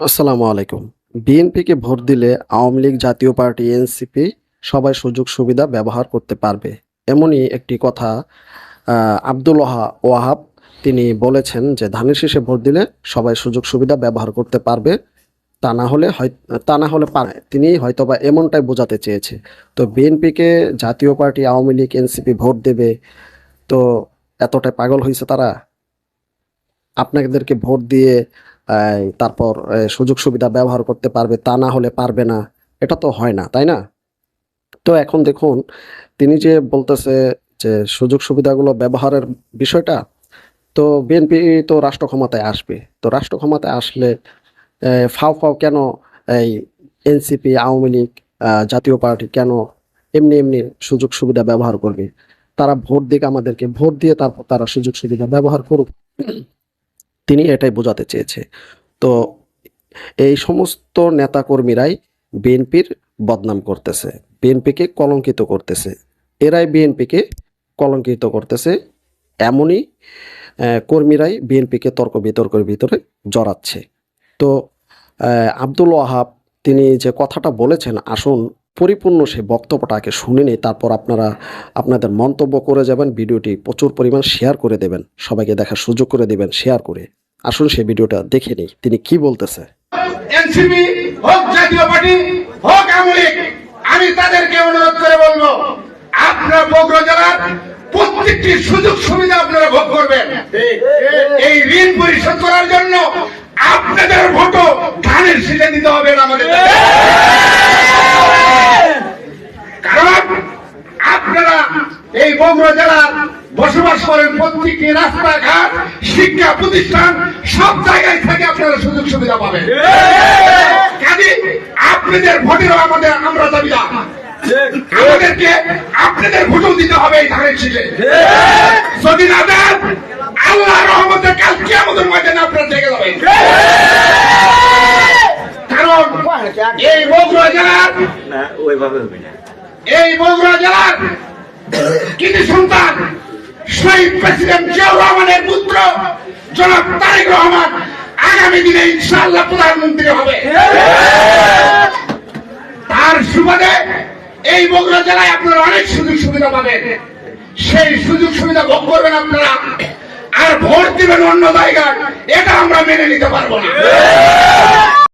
আসসালামু আলাইকুম। বিএনপিকে ভোট দিলে আওয়ামী লীগ জাতীয় পার্টি, এনসিপি সবাই সুযোগ সুবিধা ব্যবহার করতে পারবে। এমনই একটি কথা আব্দুল ওয়াহাব তিনি বলেছেন যে, ধানের শীষে ভোট দিলে সবাই সুযোগ সুবিধা ব্যবহার করতে পারবে। তা না হলে হয় তা না হলে পারে। তিনি হয়তোবা এমনটাই বোঝাতে চেয়েছে। তো বিএনপিকে Jatiya Party, Awami League, NCP vote দেবে তো এতটাই পাগল হয়েছে তারা? আপনাদেরকে ভোট দিয়ে তারপর সুযোগ সুবিধা ব্যবহার করতে পারবে, তা না হলে পারবে না, এটা তো হয় না, তাই না? তো এখন দেখুন, তিনি যে বলতেছে যে সুযোগ সুবিধাগুলো ব্যবহারের বিষয়টা, তো বিএনপি তো রাষ্ট্র ক্ষমতায় আসবে, তো রাষ্ট্র ক্ষমতায় আসলে ফাও ফাও কেন এই এনসিপি, আওয়ামী লীগ জাতীয় পার্টি কেন এমনি এমনি সুযোগ সুবিধা ব্যবহার করবে? তারা ভোট দিক আমাদেরকে, ভোট দিয়ে তারপর তারা সুযোগ সুবিধা ব্যবহার করুক। তিনি এটাই বোঝাতে চেয়েছে। তো এই সমস্ত নেতাকর্মীরাই বিএনপির বদনাম করতেছে, বিএনপিকে কলঙ্কিত করতেছে। এরাই বিএনপিকে কলঙ্কিত করতেছে, এমনই কর্মীরাই বিএনপিকে তর্ক বিতর্কের ভিতরে জড়াচ্ছে। তো আব্দুল ওয়াহাব, তিনি যে কথাটা বলেছেন, আসুন পরিপূর্ণ সেই বক্তব্যটাকে শুনে নিই তারপর আপনারা আপনাদের মন্তব্য করে যাবেন, ভিডিওটি প্রচুর পরিমাণ শেয়ার করে দেবেন, সবাইকে দেখার সুযোগ করে দেবেন শেয়ার করে। আসুন সেই ভিডিওটা দেখে নিই, তিনি কি বলতেছে। আমি তাদেরকে অনুরোধ করে বগুড়া জেলার প্রত্যেকটি সুযোগ সুবিধা আপনারা ভোগ করবেন। এই ঋণ পরিশোধ করার জন্য আপনাদের ভোটও ধানের শীষে দিতে হবে আমাদের কারণ আপনারা এই বগুড়া জেলার বসবাস করেন প্রত্যেকটি রাস্তাঘাট শিক্ষা প্রতিষ্ঠান সব জায়গায় থেকে আপনারা সুযোগ সুবিধা পাবেন। কাজে আপনাদের ভোটেরও আমাদের আমরা দাবিদার আমাদেরকে আপনাদের ভোটও দিতে হবে এই ধানের শীষে। যদি না দেন আল্লাহ রহমতে কালকে আমাদের ময়দানে আপনারা থেকে যাবেন। কারণ এই বগুড়া জেলার ওইভাবে হবে না। এই বগুড়া জেলার কৃতি সন্তান শহীদ প্রেসিডেন্ট জিয়াউর রহমানের পুত্র, জনাব তারেক রহমান, আগামী দিনে ইনশাআল্লাহ প্রধানমন্ত্রী হবে। তার সুবাদে এই বগুড়া জেলায় আপনারা অনেক সুযোগ সুবিধা পাবেন। সেই সুযোগ সুবিধা ভোগ করবেন আপনারা। আর ভোট দিবেন অন্য জায়গায়, এটা আমরা মেনে নিতে পারব না।